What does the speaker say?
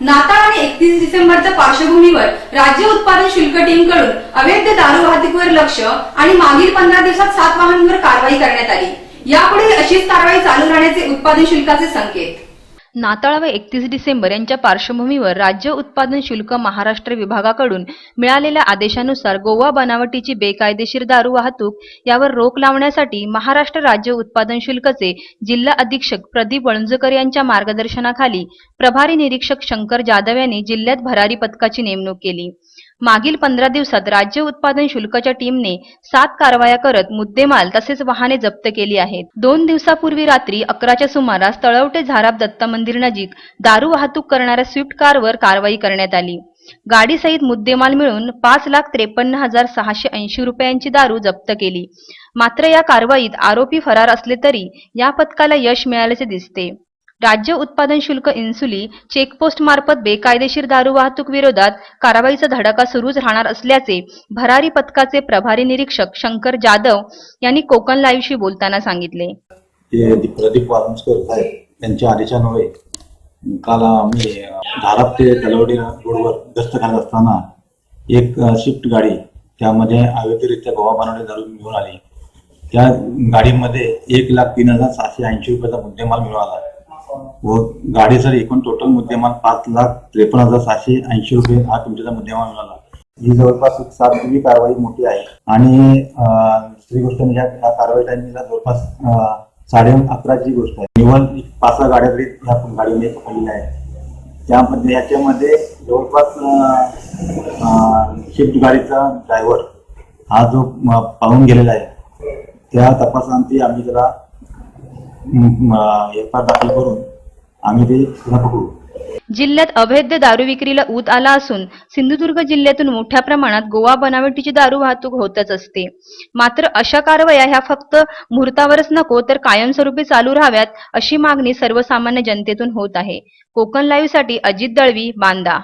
नाताळ आणि एकतीस डिसेंबरच्या पार्श्वभूमीवर राज्य उत्पादन शुल्क टीमकडून अवैध दारू वाहतुकीवर लक्ष आणि मागील पंधरा दिवसात सात वाहनांवर कारवाई करण्यात आली. यापुढे अशीच कारवाई चालू राहण्याचे उत्पादन शुल्काचे संकेत. नाताळ व एकतीस डिसेंबर यांच्या पार्श्वभूमीवर राज्य उत्पादन शुल्क महाराष्ट्र विभागाकडून मिळालेल्या आदेशानुसार गोवा बनावटीची बेकायदेशीर दारू वाहतूक यावर रोख लावण्यासाठी महाराष्ट्र राज्य उत्पादन शुल्कचे जिल्हा अधीक्षक प्रदीप वळंजकर यांच्या मार्गदर्शनाखाली प्रभारी निरीक्षक शंकर जाधव यांनी जिल्ह्यात भरारी पथकाची नेमणूक केली. मागील पंधरा दिवसात राज्य उत्पादन शुल्काच्या टीमने सात कारवाया करत मुद्देमाल तसेच वाहने जप्त केली आहेत. दोन दिवसापूर्वी रात्री अकराच्या सुमारास तळवटे झाराप दत्त मंदिर नजीक दारू वाहतूक करणाऱ्या स्विफ्ट कारवर कारवाई करण्यात आली. गाडीसहित मुद्देमाल मिळून पाच लाख त्रेपन्न हजार सहाशे ऐंशी रुपयांची दारू जप्त केली. मात्र या कारवाईत आरोपी फरार असले तरी या पथकाला यश मिळाल्याचे दिसते. राज्य उत्पादन शुल्क इन्सुली चेकपोस्ट मार्फत बेकायदेशीर दारू वाहतूक विरोधात कारवाईचा धडाका सुरूच राहणार असल्याचे भरारी पथकाचे प्रभारी निरीक्षक शंकर जाधव यांनी कोकण लाईव्हशी बोलताना सांगितले. प्रदीप वारंसकर साहेब यांच्या आदेशान्वये काल आम्ही धाराप ते तलवडी रोडवर गस्त घालत असताना एक शिफ्ट गाडी त्यामध्ये अवैधरित्या गोवा बनवणे दारू घेऊन आली. त्या गाडीमध्ये एक लाख तीन हजार सहाशे ऐंशी रुपयाचा मुद्देमाल मिळाला. व गाडीचा एकूण टोटल मुद्देमाल पाच लाख त्रेपन्न हजार सहाशे ऐंशी रुपये हा तुमच्याचा मुद्देमाल मिळाला. ही जवळपास एक सात दिवी कारवाई मोठी आहे. आणि दुसरी गोष्ट म्हणजे ह्या कारवाई टायमिंगला जवळपास साडे अकराची गोष्ट आहे. निवड पाच सहा गाड्या तरी ह्या गाडीने पकडलेल्या आहेत. त्यामध्ये याच्यामध्ये जवळपास शिफ्ट गाडीचा ड्रायव्हर हा जो पाहून गेलेला आहे त्या तपासांती आम्ही त्याला एफ दाखल करून आम्ही ते पुन्हा पकडू जिल्ह्यात अवैध दारू विक्रीला ऊत आला असून सिंधुदुर्ग जिल्ह्यातून मोठ्या प्रमाणात गोवा बनावटीची दारू वाहतूक होतच असते. मात्र अशा कारवाया ह्या फक्त मुहूर्तावरच नको तर कायमस्वरूपी चालू राहाव्यात अशी मागणी सर्वसामान्य जनतेतून होत आहे. कोकण लाईव्हसाठी अजित दळवी बांदा.